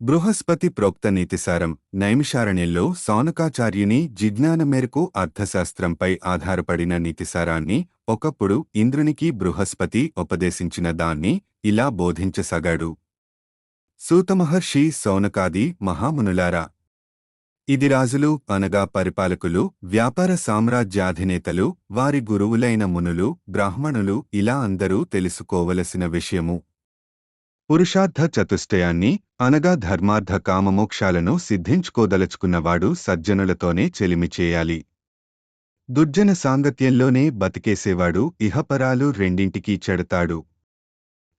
బృహస్పతి ప్రోక్త నీతిసారం నైమిషారణ్యంలో సౌనకాచార్యుని జిజ్ఞాన మేరకు అర్థశాస్త్రంపై ఆధారపడిన నీతిసారాన్ని ఒకప్పుడు ఇంద్రునికి బృహస్పతి ఉపదేశించిన దాన్ని ఇలా బోధించసాగాడు. సూతమహర్షి సౌనకాది మహామునులారా! ఇది రాజులు అనగా పరిపాలకులు వ్యాపార సామ్రాజ్యాధినేతలు వారి గురువులైన మునులు బ్రాహ్మణులు ఇలా అందరూ తెలుసుకోవలసిన విషయము. పురుషార్థ చతుష్టయాన్ని అనగా ధర్మార్థ కామమోక్షాలను సిద్ధించుకోదలుచుకున్నవాడు సజ్జనులతోనే చెలిమి చేయాలి. దుర్జన సాంగత్యంలోనే బతికేసేవాడు ఇహపరాలు రెండింటికీ చెడతాడు.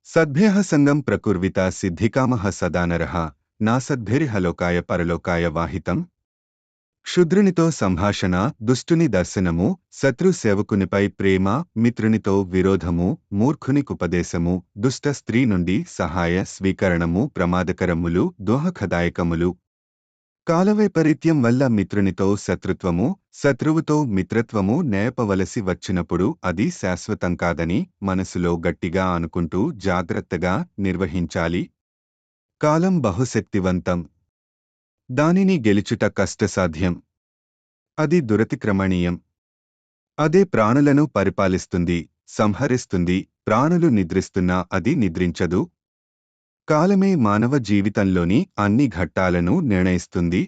సద్భ్యః సంగం ప్రకుర్విత సిద్ధికామహ సదానరః నాసద్భిరిహలోకాయ పరలోకాయ వాహితం క్షుద్రునితో సంభాషణ దుష్టుని దర్శనము శత్రు సేవకునిపై ప్రేమ మిత్రునితో విరోధము మూర్ఖునికుపదేశము దుష్ట స్త్రీ నుండి సహాయ స్వీకరణము ప్రమాదకరములు దోహకదాయకములు. కాలవైపరీత్యం వల్ల మిత్రునితో శత్రుత్వము శత్రువుతో మిత్రత్వము నేపవలసి వచ్చినప్పుడు అది శాశ్వతం కాదని మనసులో గట్టిగా అనుకుంటూ జాగ్రత్తగా నిర్వహించాలి. కాలం బహుశక్తివంతం దానిని గెలుచుట కష్టసాధ్యం. అది దురతిక్రమణీయం. అదే ప్రాణులను పరిపాలిస్తుంది సంహరిస్తుంది ప్రాణులు నిద్రిస్తున్నా అది నిద్రించదు. కాలమే మానవ జీవితంలోని అన్ని ఘట్టాలను నిర్ణయిస్తుంది.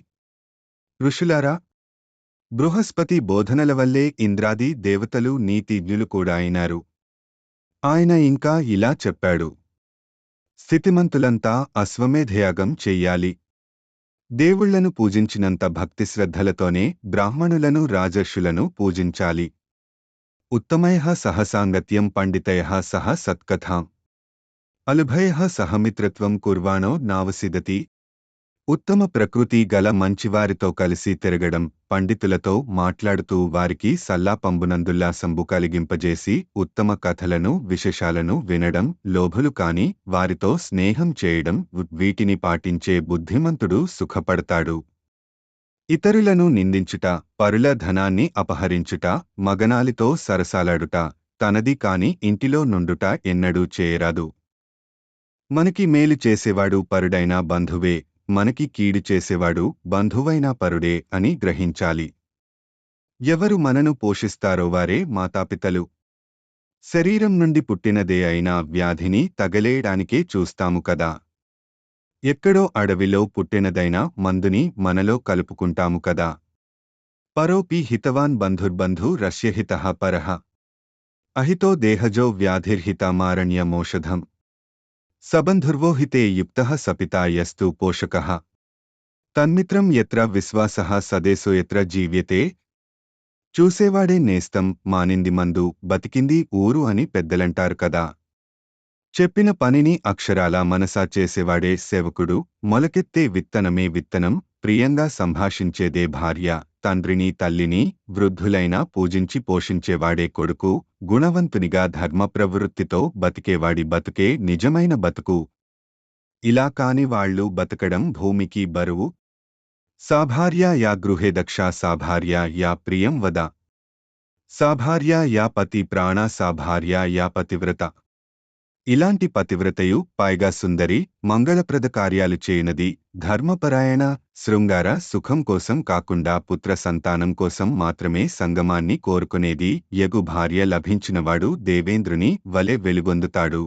ఋషులారా బృహస్పతి బోధనల వల్లే ఇంద్రాది దేవతలు నీతిజ్ఞులు కూడా అయినారు. ఆయన ఇంకా ఇలా చెప్పాడు. స్థితిమంతులంతా అశ్వమేధయాగం చెయ్యాలి. దేవుళ్ళను పూజించినంత భక్తిశ్రద్ధలతోనే బ్రాహ్మణులను రాజర్షులను పూజించాలి. ఉత్తమయ సహసాంగత్యం పండితయ సహ సత్కథాం. అలుభయ సహమిత్రత్వం కుర్వాణో నావసిదతి. ఉత్తమ ప్రకృతి గల మంచివారితో కలిసి తిరగడం పండితులతో మాట్లాడుతూ వారికి సల్లాపంబునందుల్లాసంబు కలిగింపజేసి ఉత్తమ కథలను విశేషాలను వినడం లోభులు కాని వారితో స్నేహం చేయడం వీటిని పాటించే బుద్ధిమంతుడు సుఖపడతాడు. ఇతరులను నిందించుట పరుల ధనాన్ని అపహరించుట మగనాలితో సరసాలాడుట తనది కాని ఇంటిలో నుండుట ఎన్నడూ చేయరాదు. మనకి మేలు చేసేవాడు పరుడైన బంధువే మనకి కీడు చేసేవాడు బంధువైనా పరుడే అని గ్రహించాలి. ఎవరు మనను పోషిస్తారో వారే మాతాపితలు. శరీరం నుండి పుట్టినదే అయినా వ్యాధిని తగలేయడానికే చూస్తాము కదా. ఎక్కడో అడవిలో పుట్టినదైనా మందుని మనలో కలుపుకుంటాము కదా. పరోపి హితవాన్ బంధుర్బంధు రష్యహిత పరః. అహితో దేహజో వ్యాధిర్హిత మారణ్యమోషధం. సబంధుర్వోహితే యుక్త సపితా యస్తు పోషక. తన్మిత్రం ఎత్ర విశ్వాస సదేశో ఎత్ర జీవ్యతే. చూసేవాడే నేస్తం మానింది మందు బతికింది ఊరు అని పెద్దలంటారు కదా. చెప్పిన పనిని అక్షరాల మనసా చేసేవాడే సేవకుడు మొలకెత్తే విత్తనమే విత్తనం ప్రియంగా సంభాషించేదే భార్య. తండ్రిని తల్లిని వృద్ధులైనా పూజించి పోషించేవాడే కొడుకు గుణవంతునిగా ధర్మ ప్రవృత్తితో బతికేవాడి బతుకే నిజమైన బతుకు. ఇలా కాని వాళ్ళు బతకడం భూమికి బరువు. సాభార్య యా గృహే దక్ష సాభార్య యా ప్రియం వద. సాభార్య యా పతి ప్రాణ సాభార్య యా పతివ్రత. ఇలాంటి పతివ్రతయు పైగా సుందరి మంగళప్రద కార్యాలు చేయనది ధర్మపరాయణ శృంగార సుఖం కోసం కాకుండా పుత్ర సంతానం కోసం మాత్రమే సంగమాన్ని కోరుకునేది యగు భార్య లభించినవాడు దేవేంద్రుని వలె వెలుగొందుతాడు.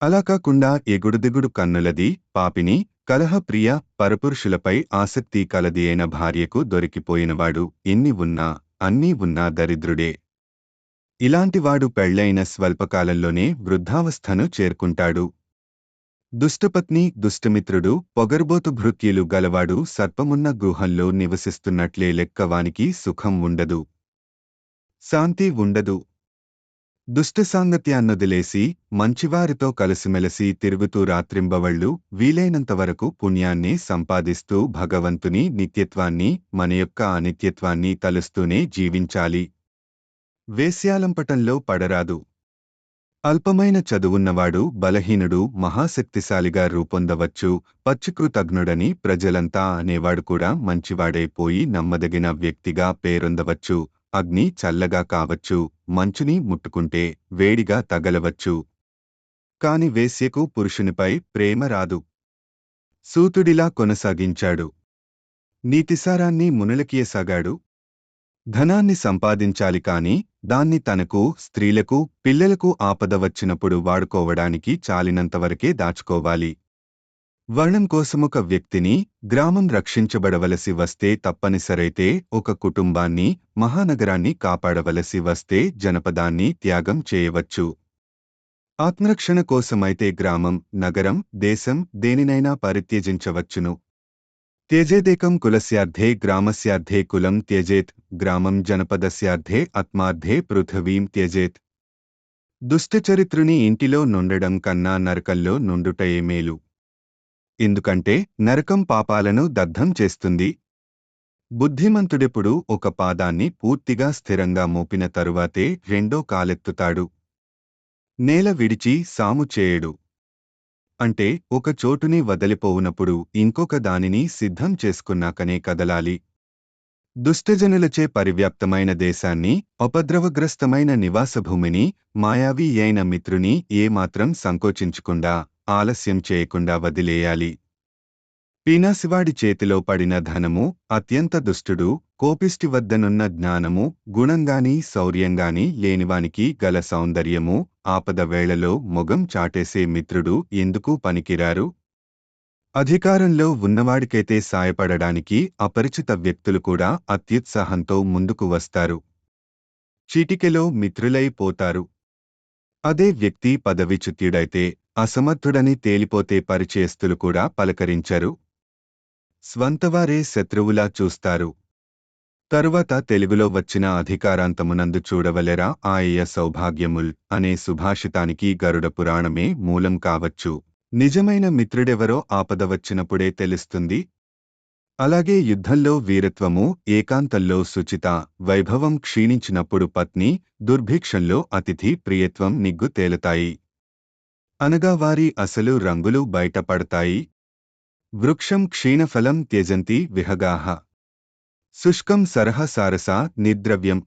అలా కాకుండా ఎగుడుదిగుడు కన్నులది పాపిని కలహప్రియ పరపురుషులపై ఆసక్తి కలది అయిన భార్యకు దొరికిపోయినవాడు ఎన్ని ఉన్నా అన్నీ ఉన్నా దరిద్రుడే. ఇలాంటివాడు పెళ్ళైన స్వల్పకాలంలోనే వృద్ధావస్థను చేరుకుంటాడు. దుష్టపత్ని దుష్టమిత్రుడు పొగర్బోతు భృత్యులు గలవాడు సర్పమున్న గృహంలో నివసిస్తున్నట్లే లెక్కవానికి సుఖం ఉండదు. శాంతి ఉండదు. దుష్టసాంగత్యాన్నొదిలేసి మంచివారితో కలిసిమెలసి తిరుగుతూ రాత్రింబవళ్ళు వీలైనంతవరకు పుణ్యాన్ని సంపాదిస్తూ భగవంతుని నిత్యత్వాన్ని మన యొక్క అనిత్యత్వాన్ని తలుస్తూనే జీవించాలి. వేశ్యాలంపటంలో పడరాదు. అల్పమైన చదువున్నవాడు బలహీనుడు మహాశక్తిశాలిగా రూపొందవచ్చు పచ్చికృతజ్ఞుడని ప్రజలంతా అనేవాడు కూడా మంచివాడైపోయి నమ్మదగిన వ్యక్తిగా పేరొందవచ్చు అగ్ని చల్లగా కావచ్చు మంచుని ముట్టుకుంటే వేడిగా తగలవచ్చు. కాని వేశ్యకు పురుషునిపై ప్రేమ రాదు. సూతుడిలా కొనసాగించాడు. నీతిసారాన్ని మునులకియసాగాడు. ధనాన్ని సంపాదించాలి కాని దాన్ని తనకు స్త్రీలకు పిల్లలకు ఆపద వచ్చినప్పుడు వాడుకోవడానికి చాలినంతవరకే దాచుకోవాలి. వర్ణం కోసమొక వ్యక్తిని గ్రామం రక్షించబడవలసి వస్తే తప్పనిసరైతే ఒక కుటుంబాన్ని మహానగరాన్ని కాపాడవలసి వస్తే జనపదాన్ని త్యాగం చేయవచ్చు. ఆత్మరక్షణ కోసమైతే గ్రామం నగరం దేశం దేనినైనా పరిత్యజించవచ్చును. త్యజేదేకం కులస్యార్థే గ్రామస్యార్థే కులం త్యజేత్ గ్రామం జనపదస్యార్థే ఆత్మార్థే పృథివీం త్యజేత్. దుష్టచరిత్రుని ఇంటిలో నుండడం కన్నా నరకంలో నుండుటయే మేలు. ఎందుకంటే నరకం పాపాలను దగ్ధం చేస్తుంది. బుద్ధిమంతుడెప్పుడు ఒక పాదాన్ని పూర్తిగా స్థిరంగా మోపిన తరువాతే రెండో కాలెత్తుతాడు. నేల విడిచి సాము చేయడు. అంటే ఒక చోటుని వదలిపోవునప్పుడు ఇంకొక దానిని సిద్ధం చేసుకున్నాకనే కదలాలి. దుష్టజనులచే పరివ్యాప్తమైన దేశాన్ని ఉపద్రవగ్రస్తమైన నివాసభూమిని మాయావి అయిన మిత్రుని ఏమాత్రం సంకోచించకుండా ఆలస్యం చేయకుండా వదిలేయాలి. పీనాసివాడి చేతిలో పడిన ధనము అత్యంత దుష్టుడు కోపిష్టి వద్దనున్న జ్ఞానము గుణంగాని శౌర్యంగాని లేనివానికి గల సౌందర్యము ఆపద వేళలో మొగం చాటేసే మిత్రుడు ఎందుకు పనికిరారు? అధికారంలో ఉన్నవాడికైతే సాయపడడానికి అపరిచిత వ్యక్తులు కూడా అత్యుత్సాహంతో ముందుకు వస్తారు. చీటికెలో మిత్రులై పోతారు. అదే వ్యక్తి పదవిచ్యుత్యుడైతే అసమర్థుడని తేలిపోతే పరిచయస్తులు కూడా పలకరించరు. స్వంతవారే శత్రువులా చూస్తారు. తరువాత తెలుగులో వచ్చిన అధికారాంతమునందు చూడవలెరా ఆయయ సౌభాగ్యముల్ అనే సుభాషితానికి గరుడ పురాణమే మూలం కావచ్చు. నిజమైన మిత్రుడెవరో ఆపద వచ్చినప్పుడే తెలుస్తుంది. అలాగే యుద్ధంలో వీరత్వము ఏకాంతంలో సుచిత వైభవం క్షీణించినప్పుడు పత్ని దుర్భిక్షంలో అతిథి ప్రియత్వం నిగ్గు తేలుతాయి. అనగా వారి అసలు రంగులు బయటపడతాయి. వృక్షం క్షీణఫలం త్యజంతి విహగాహ శుష్కం సరహ సారసా నిద్రవ్యం.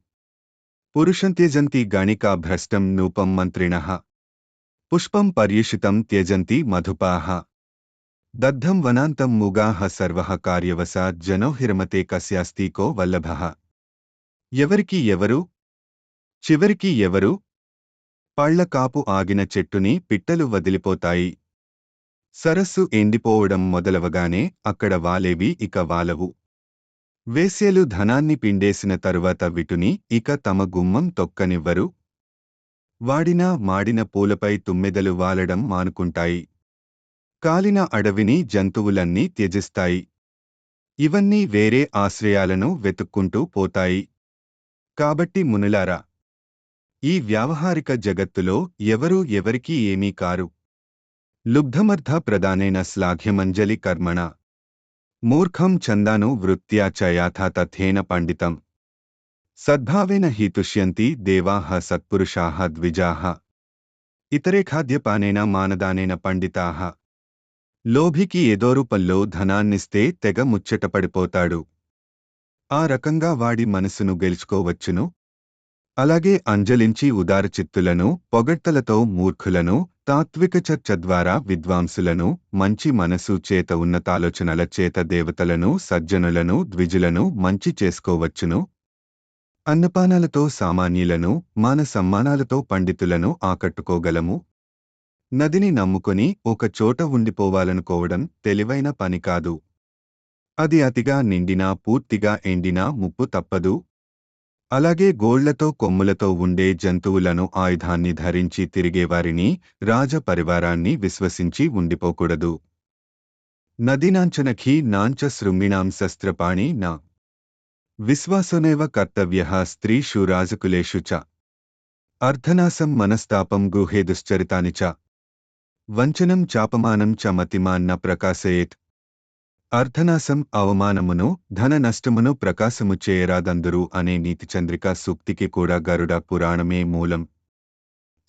పురుషం త్యజంతి గణికా భ్రష్టం నూపం మంత్రిణః. పుష్పం పర్యుషితం త్యజంతి మధుపాహ దగ్ధం వనాంతం ముగాహ సర్వః కార్యవస జనోహిరమతే కస్యాస్తికో వల్లభః. ఎవరికి ఎవరు? చివరికి ఎవరు? పళ్ళ కాపు ఆగిన చెట్టుని పిట్టలు వదిలిపోతాయి. సరస్సు ఎండిపోవడం మొదలవగానే అక్కడ వాలేవి ఇక వాలవు. వేశ్యలు ధనాన్ని పిండేసిన తరువాత విటుని ఇక తమ గుమ్మం తొక్కనివ్వరు. వాడిన మాడిన పూలపై తుమ్మెదలు వాలడం మానుకుంటాయి. కాలిన అడవిని జంతువులన్నీ త్యజిస్తాయి. ఇవన్నీ వేరే ఆశ్రయాలను వెతుక్కుంటూ పోతాయి. కాబట్టి మునులారా ఈ వ్యావహారిక జగత్తులో ఎవరూ ఎవరికీ ఏమీ కారు. లుబ్ధమర్థ ప్రధానైన శ్లాఘ్యమంజలి కర్మణ. మూర్ఖం చందాను వృత్త్యా చ యాథా తథ్యేన పండితం. సద్భావేన హీతుష్యంతి దేవాః సత్పురుషాః ద్విజాః. ఇతరే ఖాద్యపానేన మానదానేన పండితాః. లోభికి ఏదో రూపంలో ధనాన్నిస్తే తెగ ముచ్చటపడిపోతాడు. ఆ రకంగా వాడి మనసును గెలుచుకోవచ్చును. అలాగే అంజలించి ఉదారచిత్తులను పొగడ్తలతో మూర్ఖులను తాత్విక చర్చ ద్వారా విద్వాంసులను మంచి మనసు చేత ఉన్నతాలోచనల చేత దేవతలను సజ్జనులను ద్విజులను మంచి చేసుకోవచ్చును. అన్నపానాలతో సామాన్యులను మాన సమ్మానాలతో పండితులను ఆకట్టుకోగలము. నదిని నమ్ముకొని ఒక చోట ఉండిపోవాలనుకోవడం తెలివైన పని కాదు. అది అతిగా నిండినా పూర్తిగా ఎండినా ముప్పు తప్పదు. అలాగే గోళ్ళతో కొమ్ములతో ఉండే జంతువులను ఆయుధాన్ని ధరించి తిరిగేవారిని రాజపరివారాన్ని విశ్వసించి ఉండిపోకూడదు. నదినాంచనఖీ నాంచ శృంగిణాం శస్త్రపాణి నా. విశ్వాసనేవ కర్తవ్య స్త్రీషు రాజకులేషు చ. అర్ధనాశం మనస్తాపం గుహే దుశ్చరితాని చ. వంచనం చాపమానం చ మతిమాన్న ప్రకాశయేత్. అర్ధనాశం అవమానమును ధన నష్టమును ప్రకాశము చేయరాదందరూ అనే నీతిచంద్రిక సూక్తికి కూడా గరుడ పురాణమే మూలం.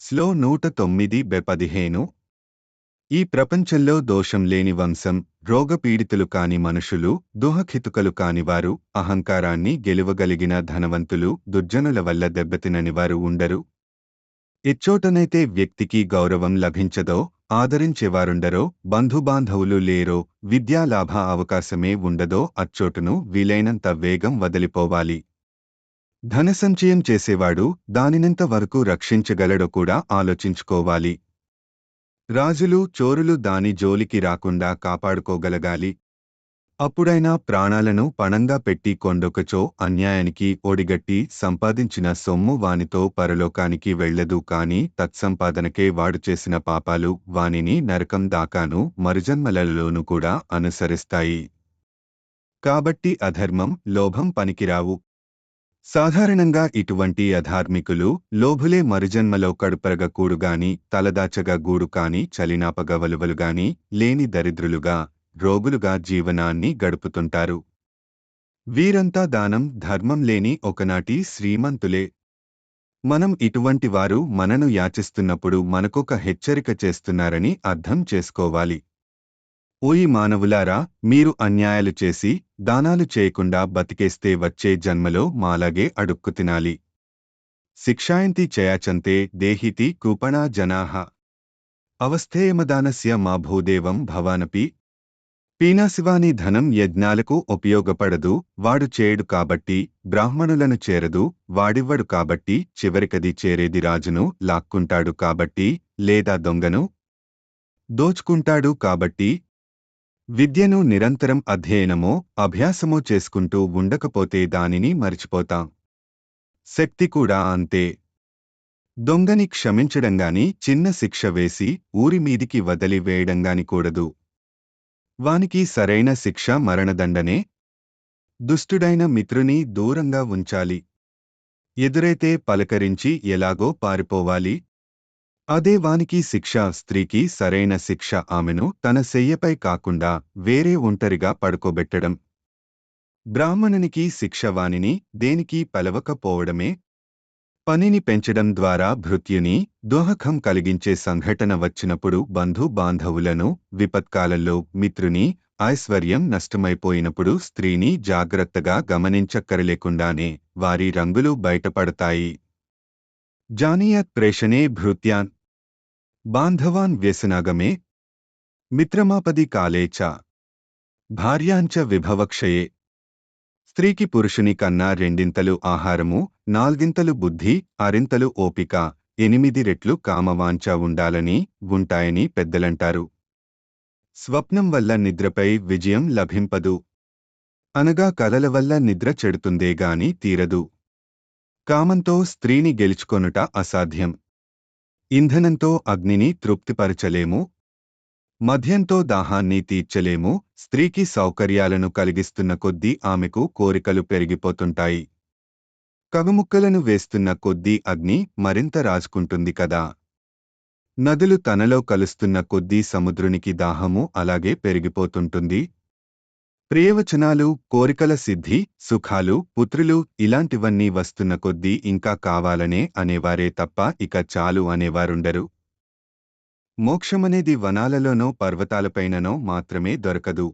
స్లో నూట తొమ్మిది బె పదిహేను. ఈ ప్రపంచంలో దోషం లేని వంశం రోగపీడితులు కాని మనుషులు దుహఖితుకలు కానివారు అహంకారాన్ని గెలువగలిగిన ధనవంతులు దుర్జనుల వల్ల దెబ్బతిననివారు ఉండరు. ఎచ్చోటనైతే వ్యక్తికి గౌరవం లభించదో ఆదరించేవారుండరో? బంధుబాంధవులు లేరో? విద్యాలాభ అవకాశమే ఉండదో? అచ్చోటును వీలైనంత వేగం వదిలిపోవాలి. ధనసంచయం చేసేవాడు దానినంత వరకు రక్షించగలడో కూడా ఆలోచించుకోవాలి. రాజులు చోరులు దాని జోలికి రాకుండా కాపాడుకోగలగాలి. అప్పుడైనా ప్రాణాలను పణంగా పెట్టి కొండొకచో అన్యాయానికి ఒడిగట్టి సంపాదించిన సొమ్ము వానితో పరలోకానికి వెళ్ళదు కాని తత్సంపాదనకే వాడు చేసిన పాపాలు వానిని నరకం దాకాను మరుజన్మలలోనూ కూడా అనుసరిస్తాయి. కాబట్టి అధర్మం లోభం పనికిరావు. సాధారణంగా ఇటువంటి అధార్మికులు లోభులే మరుజన్మలో కడుపరగ కూడుగాని తలదాచగా గూడు కాని చలినాపగ వలువలుగాని లేని దరిద్రులుగా రోగులుగా జీవనాన్ని గడుపుతుంటారు. వీరంతా దానం ధర్మం లేని ఒకనాటి శ్రీమంతులే. మనం ఇటువంటి వారు మనను యాచిస్తున్నప్పుడు మనకొక హెచ్చరిక చేస్తున్నారని అర్థం చేసుకోవాలి. ఓయి మానవులారా మీరు అన్యాయాలు చేసి దానాలు చేయకుండా బతికేస్తే వచ్చే జన్మలో మాలాగే అడుక్కు తినాలి. శిక్షాయంతి చయాచంతే దేహితి కూపణా జనాహ అవస్థేయమదానస్య మా భూదేవం భవానపి పీనాశివాని ధనం యజ్ఞాలకు ఉపయోగపడదు వాడు చేయడు కాబట్టి బ్రాహ్మణులను చేరదు వాడివ్వడు కాబట్టి చివరికది చేరేది రాజును లాక్కుంటాడు కాబట్టి లేదా దొంగను దోచుకుంటాడు కాబట్టి. విద్యను నిరంతరం అధ్యయనమో అభ్యాసమో చేసుకుంటూ ఉండకపోతే దానిని మరిచిపోతాం. శక్తి కూడా అంతే. దొంగని క్షమించడంగాని చిన్న శిక్ష వేసి ఊరి మీదికి వదిలి కూడదు. వానికి సరైన శిక్ష మరణదండనే? దుష్టుడైన మిత్రుని దూరంగా ఉంచాలి. ఎదురైతే పలకరించి ఎలాగో పారిపోవాలి. అదే వానికి శిక్ష స్త్రీకి సరైన శిక్ష ఆమెను తన శయ్యపై కాకుండా వేరే ఒంటరిగా పడుకోబెట్టడం. బ్రాహ్మణునికి శిక్ష వానిని దేనికి పలవకపోవడమే? పనిని పెంచడం ద్వారా భృత్యుని దోహకం కలిగించే సంఘటన వచ్చినప్పుడు బంధు బాంధవులను విపత్కాలంలో మిత్రుని ఐశ్వర్యం నష్టమైపోయినప్పుడు స్త్రీని జాగ్రత్తగా గమనించక్కరలేకుండానే వారి రంగులు బయటపడతాయి. జానియత్ ప్రేషణే భృత్యాన్. బాంధవాన్ వ్యసనాగమే. మిత్రమాపది కాలే చ భార్యాంచ విభవక్షయే. స్త్రీకి పురుషుని కన్నా రెండింతలు ఆహారము నాల్గింతలు బుద్ధి అరింతలు ఓపిక ఎనిమిది రెట్లు కామవాంఛ ఉండాలని ఉంటాయని పెద్దలంటారు. స్వప్నం వల్ల నిద్రపై విజయం లభింపదు. అనగా కలల వల్ల నిద్ర చెడుతుందే గాని తీరదు. కామంతో స్త్రీని గెలుచుకొనుట అసాధ్యం. ఇంధనంతో అగ్నిని తృప్తిపరచలేము మద్యంతో దాహాన్ని తీర్చలేము స్త్రీకి సౌకర్యాలను కలిగిస్తున్న కొద్దీ ఆమెకు కోరికలు పెరిగిపోతుంటాయి. కగుముక్కలను వేస్తున్న కొద్దీ అగ్ని మరింత రాజుకుంటుంది కదా. నదులు తనలో కలుస్తున్న కొద్దీ సముద్రునికి దాహము అలాగే పెరిగిపోతుంటుంది. ప్రియవచనాలు కోరికల సిద్ధి సుఖాలు పుత్రులు ఇలాంటివన్నీ వస్తున్న కొద్దీ ఇంకా కావాలనే అనేవారే తప్ప ఇక చాలు అనేవారుండరు. మోక్షమనేది వనాలలోనో పర్వతాలపైననో మాత్రమే దొరకదు.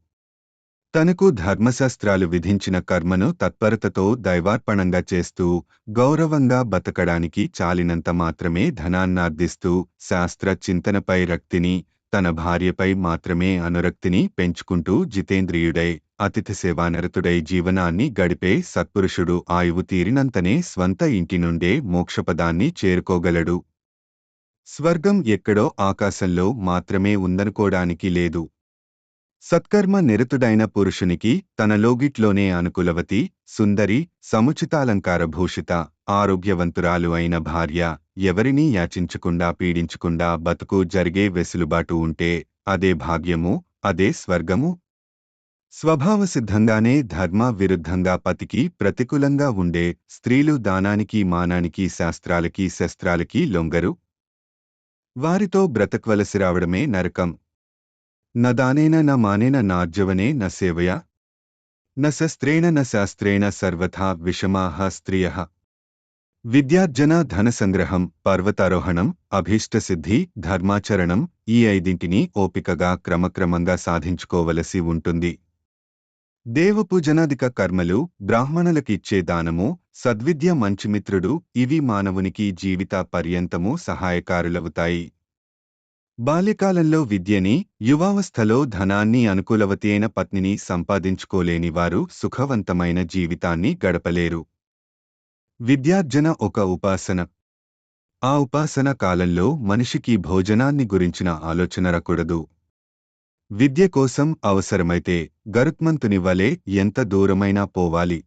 తనకు ధర్మశాస్త్రాలు విధించిన కర్మను తత్పరతతో దైవార్పణంగా చేస్తూ గౌరవంగా బతకడానికి చాలినంత మాత్రమే ధనాన్నార్దిస్తూ శాస్త్ర చింతనపై రక్తిని తన భార్యపై మాత్రమే అనురక్తిని పెంచుకుంటూ జితేంద్రియుడై అతిథి సేవానరతుడై జీవనాన్ని గడిపే సత్పురుషుడు ఆయువు తీరినంతనే స్వంత ఇంటి నుండే మోక్షపదాన్ని చేరుకోగలడు. స్వర్గం ఎక్కడో ఆకాశంలో మాత్రమే ఉందనుకోడానికి లేదు. సత్కర్మ నిరతుడైన పురుషునికి తన లోగిట్లోనే అనుకులవతి సుందరి సముచితాలంకార భూషిత ఆరోగ్యవంతురాలు అయిన భార్య ఎవరినీ యాచించకుండా పీడించకుండా బతుకు జరిగే వెసులుబాటు ఉంటే అదే భాగ్యము అదే స్వర్గము? స్వభావసిద్ధంగానే ధర్మ విరుద్ధంగా పతికి ప్రతికూలంగా ఉండే స్త్రీలు దానానికి మానానికి శాస్త్రాలకి శస్త్రాలకి లొంగరు? వారితో బ్రతకవలసి రావడమే నరకం. న దానేన న మానేన నార్జవనే న సేవయా. న శస్త్రేణ న శాస్త్రేణ సర్వథా విషమాహ స్త్రియ. విద్యార్జన ధనసంగ్రహం పర్వతారోహణం అభీష్టసిద్ధి ధర్మాచరణం ఈ ఐదింటిని ఓపికగా క్రమక్రమంగా సాధించుకోవలసి ఉంటుంది. దేవపూజనాదిక కర్మలు బ్రాహ్మణులకిచ్చే దానము సద్విద్య మంచిమిత్రుడు ఇవి మానవునికి జీవిత పర్యంతము సహాయకారులవుతాయి. బాల్యకాలంలో విద్యని యువావస్థలో ధనాన్ని అనుకూలవతైన పత్నిని సంపాదించుకోలేని వారు సుఖవంతమైన జీవితాన్ని గడపలేరు. విద్యార్జన ఒక ఉపాసన. ఆ ఉపాసన కాలంలో మనిషికి భోజనాన్ని గురించిన ఆలోచన రకూడదు. విద్య కోసం అవసరమైతే గరుత్మంతుని వలె ఎంత దూరమైనా పోవాలి.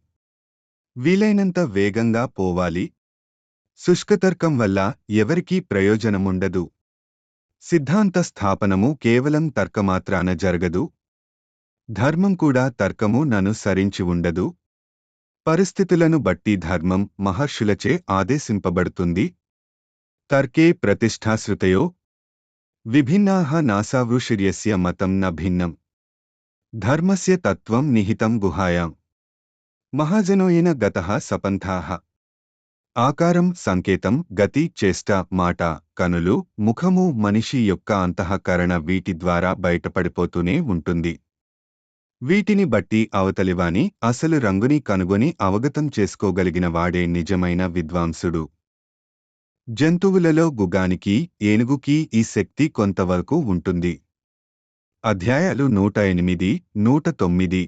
వీలైనంత వేగంగా పోవాలి. శుష్కతర్కం వల్ల ఎవరికీ ప్రయోజనముండదు. సిద్ధాంత స్థాపనము కేవలం తర్కమాత్రాన జరగదు. ధర్మం కూడా తర్కము ననుసరించి ఉండదు. పరిస్థితులను బట్టి ధర్మం మహర్షులచే ఆదేశింపబడుతుంది. తర్కే ప్రతిష్టాశ్రుతయో విభిన్నాహ నాసావృషిర్యస్య మతం న భిన్నం. ధర్మస్య తత్వం నిహితం గుహాయాం. మహాజనోయన గతః సపంథాః. ఆకారం సంకేతం గతి చేష్ట మాట కనులు ముఖము మనిషి యొక్క అంతఃకరణ వీటి ద్వారా బయటపడిపోతూనే ఉంటుంది. వీటిని బట్టి అవతలివాని అసలు రంగుని కనుగొని అవగతం చేసుకోగలిగిన వాడే నిజమైన విద్వాంసుడు. జంతువులలో గుగానికి ఏనుగుకి ఈ శక్తి కొంతవరకు ఉంటుంది. అధ్యాయాలు నూట ఎనిమిది నూట తొమ్మిది.